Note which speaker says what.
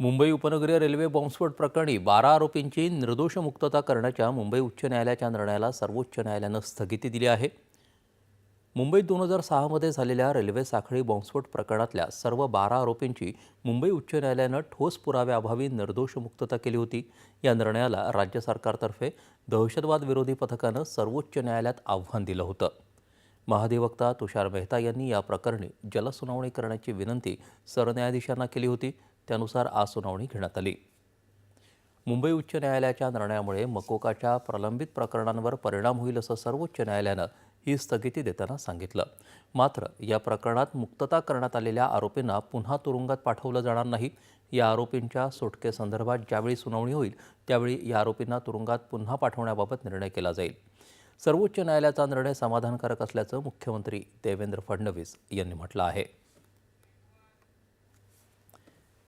Speaker 1: मुंबई उपनगरीय रेल्वे बॉम्बस्फोट प्रकरणी बारा आरोपींची निर्दोष मुक्तता करण्याच्या मुंबई उच्च न्यायालयाच्या निर्णयाला सर्वोच्च न्यायालयानं स्थगिती दिली आहे. मुंबईत दोन हजार सहामध्ये झालेल्या रेल्वे साखळी बॉम्बस्फोट प्रकरणातल्या सर्व बारा आरोपींची मुंबई उच्च न्यायालयानं ठोस पुराव्याअभावी निर्दोष मुक्तता केली होती. या निर्णयाला राज्य सरकारतर्फे दहशतवाद विरोधी पथकानं सर्वोच्च न्यायालयात आव्हान दिलं होतं. महाधिवक्ता तुषार मेहता यांनी या प्रकरणी जलसुनावणी करण्याची विनंती सरन्यायाधीशांना केली होती. त्यानुसार आज सुनावणी घेण्यात आली. मुंबई उच्च न्यायालयाच्या निर्णयामुळे मकोकाच्या प्रलंबित प्रकरणांवर परिणाम होईल असं सर्वोच्च न्यायालयानं ही स्थगिती देताना सांगितलं. मात्र या प्रकरणात मुक्तता करण्यात आलेल्या आरोपींना पुन्हा तुरुंगात पाठवलं जाणार नाही. या आरोपींच्या सुटकेसंदर्भात ज्यावेळी सुनावणी होईल त्यावेळी या आरोपींना तुरुंगात पुन्हा पाठवण्याबाबत निर्णय केला जाईल. सर्वोच्च न्यायालयाचा निर्णय समाधानकारक असल्याचं मुख्यमंत्री देवेंद्र फडणवीस यांनी म्हटलं आहे.